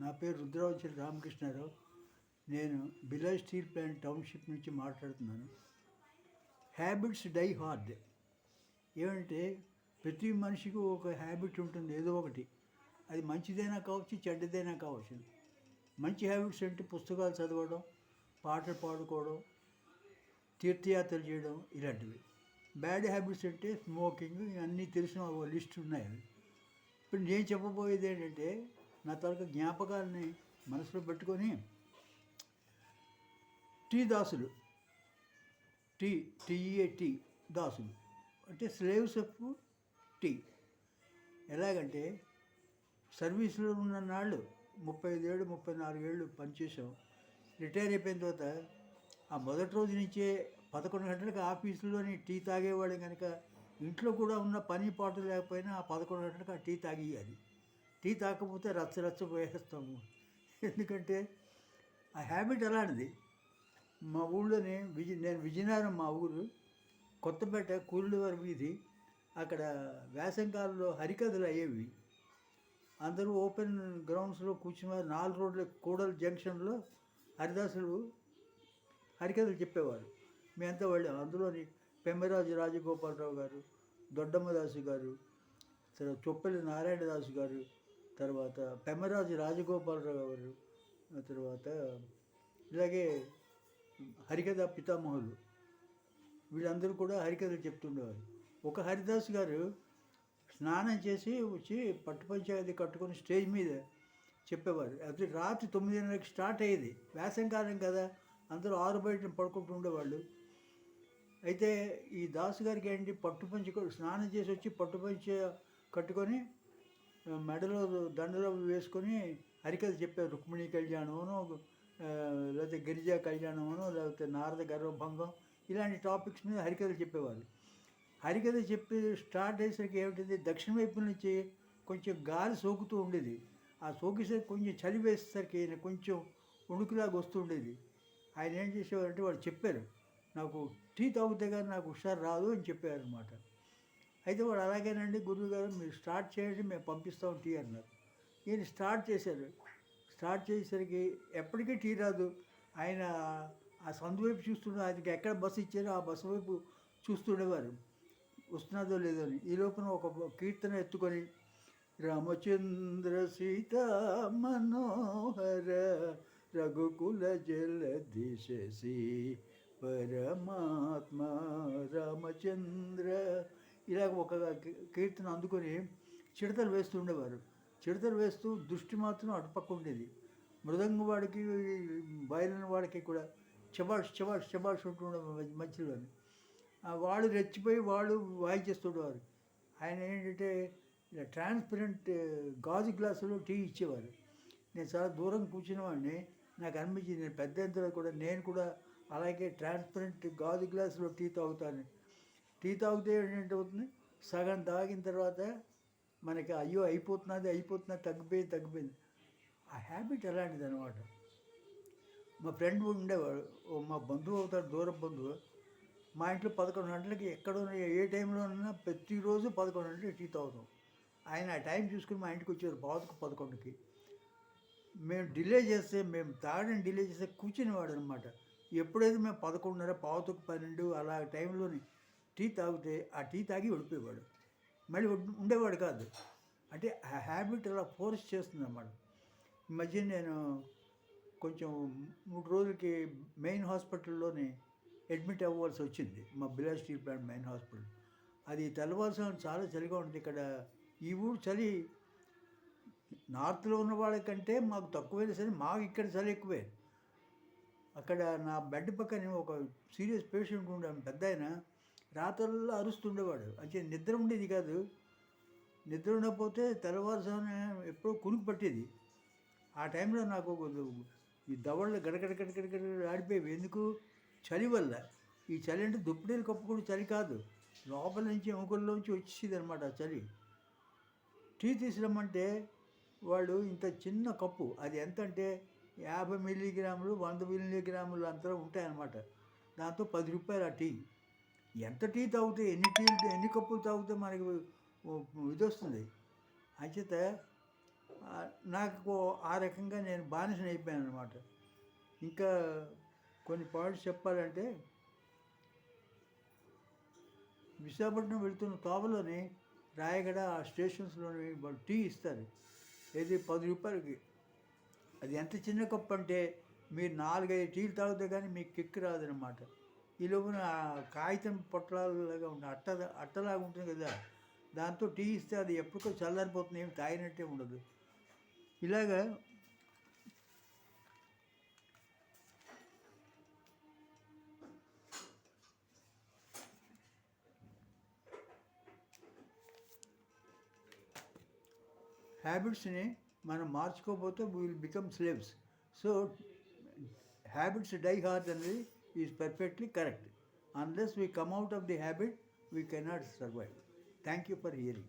నా పేరు రుద్రవంశి రామకృష్ణారావు. నేను బిలాయ్ స్టీల్ ప్లాంట్ టౌన్షిప్ నుంచి మాట్లాడుతున్నాను. Habits die hard. ఏమంటే ప్రతి మనిషికి ఒక హ్యాబిట్ ఉంటుంది ఏదో ఒకటి. అది మంచిదైనా కావచ్చు చెడ్డదైనా కావచ్చు. మంచి హ్యాబిట్స్ అంటే పుస్తకాలు చదవడం పాటలు పాడుకోవడం తీర్థయాత్రలు చేయడం ఇలాంటివి. బ్యాడ్ హ్యాబిట్స్ అంటే స్మోకింగ్ అన్నీ తెలిసిన ఒక లిస్ట్ ఉన్నాయి ఇప్పుడు నేను చెప్పబోయేది ఏంటంటే నా తాలూకా జ్ఞాపకాలని మనసులో పెట్టుకొని టీ దాసులు. టీ టీఏ టీ దాసులు. అంటే స్లేవ్స్ ఆఫ్ టీ. ఎలాగంటే సర్వీస్లో ఉన్న నాళ్ళు ముప్పై ఐదేళ్ళు ముప్పై నాలుగేళ్ళు పనిచేసాం రిటైర్ అయిపోయిన తర్వాత ఆ మొదటి రోజు నుంచే పదకొండు గంటలకు ఆఫీసులోని టీ తాగేవాడు కనుక ఇంట్లో కూడా ఉన్న పని పాటు లేకపోయినా ఆ పదకొండు గంటలకు ఆ టీ తాగేయాలి. టీ తాకపోతే రచ్చ రచ్చ పోయేస్తాము. ఎందుకంటే ఆ హ్యాబిట్ అలాంటిది మా ఊళ్ళోనే విజ నేను విజయనగరం మా ఊరు కొత్తపేట కూలివారి వీధి అక్కడ వేసంకాలంలో హరికథలు అయ్యేవి. అందరూ ఓపెన్ గ్రౌండ్స్లో కూర్చుని నాలుగు రోడ్ల కూడల జంక్షన్లో హరిదాసులు హరికథలు చెప్పేవారు. మేమంతా వెళ్ళాం. అందులోని పెమ్మరాజు రాజగోపాలరావు గారు దొడ్డమ్మదాసు గారు చొప్పల్లి నారాయణదాసు గారు తర్వాత పెమ్మరాజు రాజగోపాలరావు గారు తర్వాత ఇలాగే హరికథ పితామహులు వీళ్ళందరూ కూడా హరికథలు చెప్తుండేవారు. ఒక హరిదాస్ గారు స్నానం చేసి వచ్చి పట్టు పంచాయతీ కట్టుకొని స్టేజ్ మీద చెప్పేవారు. అది రాత్రి తొమ్మిదిన్నరకి స్టార్ట్ అయ్యేది. వేసంకాలం కదా అందరూ ఆరు బయట పడుకుంటుండేవాళ్ళు అయితే ఈ దాసు గారికి ఏంటి పట్టు పంచి స్నానం చేసి వచ్చి పట్టుపంచ కట్టుకొని మెడలో దండలో వేసుకొని హరికథ చెప్పారు రుక్మిణి కళ్యాణమును లేకపోతే గిరిజా కళ్యాణమును లేకపోతే నారద గర్వభంగం ఇలాంటి టాపిక్స్ మీద హరికథలు చెప్పేవారు హరికథ చెప్పి స్టార్ట్ అయ్యేసరికి ఏమిటిది దక్షిణ వైపు నుంచి కొంచెం గాలి సోకుతూ ఉండేది. ఆ సోకేసరికి కొంచెం చలి వేసేసరికి ఆయన కొంచెం ఉణుకులాగా వస్తూ ఉండేది. ఆయన ఏం చేసేవారంటే వాళ్ళు చెప్పారు నాకు టీ తాగితే కానీ నాకు హుషారు రాదు అని చెప్పారనమాట అయితే వాడు అలాగేనండి గురువు గారు మీరు స్టార్ట్ చేయండి మేము పంపిస్తాం టీ అన్నారు. ఈయన స్టార్ట్ చేశారు. స్టార్ట్ చేసేసరికి ఎప్పటికీ టీ రాదు. ఆయన ఆ సందు వైపు చూస్తుండే ఆయనకి ఎక్కడ బస్సు ఇచ్చారో ఆ బస్సు వైపు చూస్తుండేవారు. వస్తున్నదో లేదో అని. ఈ లోపల ఒక కీర్తన ఎత్తుకొని రామచంద్ర సీత మనోహర రఘుకుల జలదిశసి పరమాత్మ రామచంద్ర ఇలాగ ఒక కీర్తన అందుకొని చిడతలు వేస్తూ ఉండేవారు. చిడతలు వేస్తూ దృష్టి మాత్రం అటుపక్క ఉండేది. మృదంగ వాడికి బయలున వాడికి కూడా చబాష్ చబాష్ చబాష్ ఉంటుండే మధ్యలో వాళ్ళు రెచ్చిపోయి వాళ్ళు వాయించేస్తుండేవారు ఆయన ఏంటంటే ఇలా ట్రాన్స్పరెంట్ గాజు గ్లాసులో టీ ఇచ్చేవారు. నేను చాలా దూరం కూర్చునేవాడిని నాకు అనిపించింది నేను పెద్ద ఎంత కూడా నేను కూడా అలాగే ట్రాన్స్పరెంట్ గాజు గ్లాసులో టీ తాగుతాను టీ తాగితే ఏంటవుతుంది సగం తాగిన తర్వాత మనకి అయ్యో అయిపోతున్నది అయిపోతున్నది తగ్గిపోయింది తగ్గిపోయింది. ఆ హ్యాబిట్ అలాంటిది అనమాట మా ఫ్రెండ్ ఉండేవాడు మా బంధువు అవుతాడు దూర బంధువు. మా ఇంట్లో పదకొండు గంటలకి ఎక్కడ ఏ టైంలో ఉన్నా ప్రతిరోజు పదకొండు గంటలకి టీ తాగుతాం. ఆయన ఆ టైం చూసుకుని మా ఇంటికి వచ్చారు పావుకు పదకొండుకి. మేము డిలే చేస్తే మేము తాగడం డిలే చేస్తే కూర్చునేవాడు అనమాట ఎప్పుడైతే మేము పదకొండున్నర పావుతకు పన్నెండు అలా టైంలోని టీ తాగితే ఆ టీ తాగి వెళ్ళిపోయేవాడు మళ్ళీ ఉండేవాడు కాదు. అంటే ఆ హ్యాబిట్ అలా ఫోర్స్ చేస్తుందన్నమాట. ఈ మధ్య నేను కొంచెం మూడు రోజులకి మెయిన్ హాస్పిటల్లోనే అడ్మిట్ అవ్వాల్సి వచ్చింది. మా బిలా స్టీల్ ప్లాంట్ మెయిన్ హాస్పిటల్. అది తెల్లవారుసాము చాలా చలిగా ఉంటుంది. ఇక్కడ ఈ ఊరు చలి నార్త్లో ఉన్న వాళ్ళకంటే మాకు తక్కువైనా సరే మాకు ఇక్కడ చలి ఎక్కువే. అక్కడ నా బెడ్ పక్కనే ఒక సీరియస్ పేషెంట్ ఉండే పెద్ద ఆయన రాత్రుల్లో అరుస్తుండేవాడు. అంటే నిద్ర ఉండేది కాదు. నిద్ర ఉండకపోతే తెల్లవారుసాన ఎప్పుడో కునుకు పట్టేది. ఆ టైంలో నాకు ఒక ఈ దవళ్ళు గడగడ గడగడ గడగడ ఆడిపోయేవి. ఎందుకు? చలి వల్ల. ఈ చలి అంటే దుప్పటీలు కప్పుకోవడం చలి కాదు. లోపల నుంచి ఎముకల్లోంచి వచ్చేది అనమాట ఆ చలి. టీ తీసుకురమ్మంటే వాళ్ళు ఇంత చిన్న కప్పు. అది ఎంత అంటే యాభై మిల్లీగ్రాములు వంద మిల్లీగ్రాములు అంతా ఉంటాయన్నమాట. దాంతో పది రూపాయలు ఆ టీ. ఎంత టీ తాగితే ఎన్ని టీ ఎన్ని కప్పులు తాగితే మనకి ఇది వస్తుంది. అంచేత నాకు ఆ రకంగా నేను బానిసని అయిపోయాను అనమాట ఇంకా కొన్ని పాయింట్స్ చెప్పాలంటే విశాఖపట్నం వెళ్తున్న తోవలోని రాయగడ ఆ స్టేషన్స్లోని వాళ్ళు టీ ఇస్తారు. ఏది పది రూపాయలకి. అది ఎంత చిన్న కప్పు అంటే మీరు నాలుగైదు టీలు తాగితే కానీ మీకు కిక్ రాదనమాట ఈ లోపల కాగితం పొట్లాలాగా ఉన్న అట్ట అట్టలాగా ఉంటుంది కదా. దాంతో టీ ఇస్తే అది ఎప్పటికో చల్లారిపోతుంది ఏమి తాగినట్టే ఉండదు. ఇలాగా హ్యాబిట్స్ని మనం మార్చుకోకపోతే will become slaves so habits die hard అనేది is perfectly correct. Unless we come out of the habit, we cannot survive. Thank you for hearing.